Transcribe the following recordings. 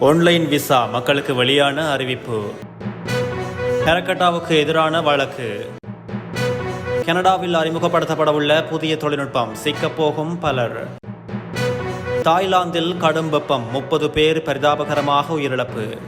One line visa மக்களுக்கு வெளியான அறிவிப்பு. ஹெரக்கட்டாவுக்கு எதிரான வழக்கு. கனடாவில் அறிமுகப்படுத்தப்படவுள்ள புதிய தொழில்நுட்பம் சிக்கப்போகும் பலர். தாய்லாந்தில் கடும் வெப்பம் முப்பது பேர் பரிதாபகரமாக உயிரிழப்பு.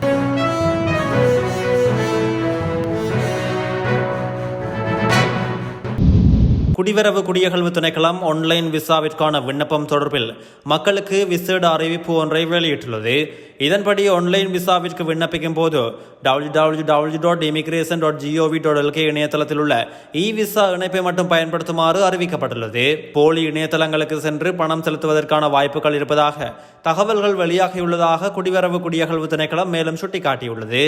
குடிவரவு குடியகழ்வு திணைக்களம் ஆன்லைன் விசாவிற்கான விண்ணப்பம் தொடர்பில் மக்களுக்கு விசேட அறிவிப்பு ஒன்றை வெளியிட்டுள்ளது. இதன்படி ஒன்லைன் விசாவிற்கு விண்ணப்பிக்கும் போது W W W dot immigration dot G O V dot LK இணையதளத்தில் உள்ள இ விசா இணைப்பை மட்டும் பயன்படுத்துமாறு அறிவிக்கப்பட்டுள்ளது. போலி இணையதளங்களுக்கு சென்று பணம் செலுத்துவதற்கான வாய்ப்புகள் இருப்பதாக தகவல்கள் வெளியாகியுள்ளதாக குடிவரவு குடியகழ்வு திணைக்களம் மேலும் சுட்டிக்காட்டியுள்ளது.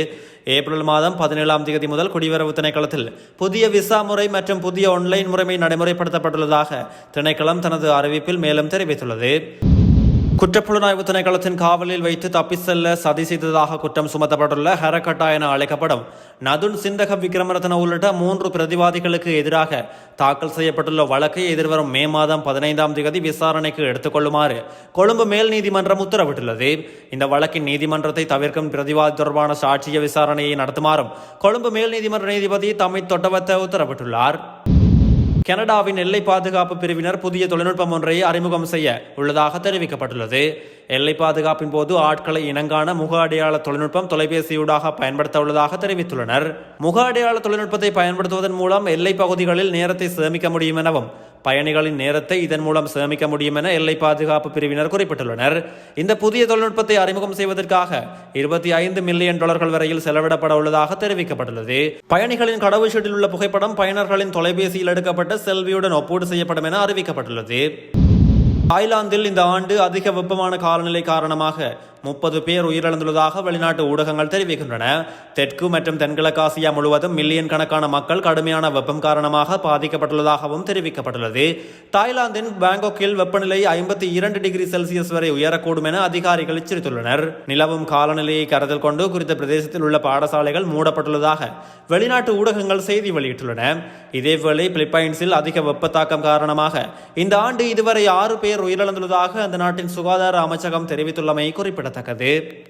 ஏப்ரல் மாதம் பதினேழாம் தேதி முதல் குடிவரவு திணைக்களத்தில் புதிய விசா முறை மற்றும் புதிய ஆன்லைன் முறைமை நடைமுறைப்படுத்தப்பட்டுள்ளதாக திணைக்களம் தனது அறிவிப்பில் மேலும் தெரிவித்துள்ளது. குற்றப்புலனாய்வு திணைக்களத்தின் காவலில் வைத்து தப்பி செல்ல சதி செய்ததாக குற்றம் சுமத்தப்பட்டுள்ள ஹரகட்டா என அழைக்கப்படும் நதுன் சிந்தக விக்ரமரத்ன உள்ளிட்ட மூன்று பிரதிவாதிகளுக்கு எதிராக தாக்கல் செய்யப்பட்டுள்ள வழக்கை எதிர்வரும் மே மாதம் பதினைந்தாம் தேதி விசாரணைக்கு எடுத்துக்கொள்ளுமாறு கொழும்பு மேல் நீதிமன்றம் உத்தரவிட்டுள்ளது. இந்த வழக்கின் நீதிமன்றத்தை தவிர்க்கும் பிரதிவாதி தொடர்பான சாட்சிய விசாரணையை நடத்துமாறும் கொழும்பு மேல் நீதிமன்ற நீதிபதி தமிழ் தொட்டவத்த உத்தரவிட்டுள்ளார். கனடாவின் எல்லை பாதுகாப்பு பிரிவினர் புதிய தொழில்நுட்பம் ஒன்றை அறிமுகம் செய்ய உள்ளதாக தெரிவிக்கப்பட்டுள்ளது. எல்லை பாதுகாப்பின் போது ஆட்களை இனங்கான முக அடையாள தொழில்நுட்பம் தொலைபேசியூடாக பயன்படுத்த உள்ளதாக தெரிவித்துள்ளனர். முக அடையாள தொழில்நுட்பத்தை பயன்படுத்துவதன் மூலம் எல்லை பகுதிகளில் நேரத்தை சேமிக்க முடியும் எனவும் பயணிகளின் நேரத்தை இதன் மூலம் சேமிக்க முடியும் என எல்லை பாதுகாப்பு பிரிவினர் குறிப்பிட்டுள்ளனர். இந்த புதிய தொழில்நுட்பத்தை அறிமுகம் செய்வதற்காக இருபத்தி ஐந்து மில்லியன் டாலர்கள் வரையில் செலவிடப்பட உள்ளதாக தெரிவிக்கப்பட்டுள்ளது. பயணிகளின் கடவுச்சீட்டில் உள்ள புகைப்படம் பயனர்களின் தொலைபேசியில் எடுக்கப்பட்ட செல்வியுடன் ஒப்பீடு செய்யப்படும் என அறிவிக்கப்பட்டுள்ளது. தாய்லாந்தில் இந்த ஆண்டு அதிக வெப்பமான காலநிலை காரணமாக முப்பது பேர் உயிரிழந்துள்ளதாக வெளிநாட்டு ஊடகங்கள் தெரிவிக்கின்றன. தெற்கு மற்றும் தென்கிழக்காசியா முழுவதும் மில்லியன் கணக்கான மக்கள் கடுமையான வெப்பம் காரணமாக பாதிக்கப்பட்டுள்ளதாகவும் தெரிவிக்கப்பட்டுள்ளது. தாய்லாந்தின் பாங்காக்கில் வெப்பநிலை ஐம்பத்தி இரண்டு டிகிரி செல்சியஸ் வரை உயரக்கூடும் என அதிகாரிகள் எச்சரித்துள்ளனர். நிலவும் காலநிலையை கருத்தில் கொண்டு குறித்த பிரதேசத்தில் உள்ள பாடசாலைகள் மூடப்பட்டுள்ளதாக வெளிநாட்டு ஊடகங்கள் செய்தி வெளியிட்டுள்ளன. இதேவேளை பிலிப்பைன்ஸில் அதிக வெப்பத்தாக்கம் காரணமாக இந்த ஆண்டு இதுவரை ஆறு பேர் உயிரிழந்துள்ளதாக அந்த நாட்டின் சுகாதார அமைச்சகம் தெரிவித்துள்ளமை குறிப்பிடத்தக்கது. Katacadeb,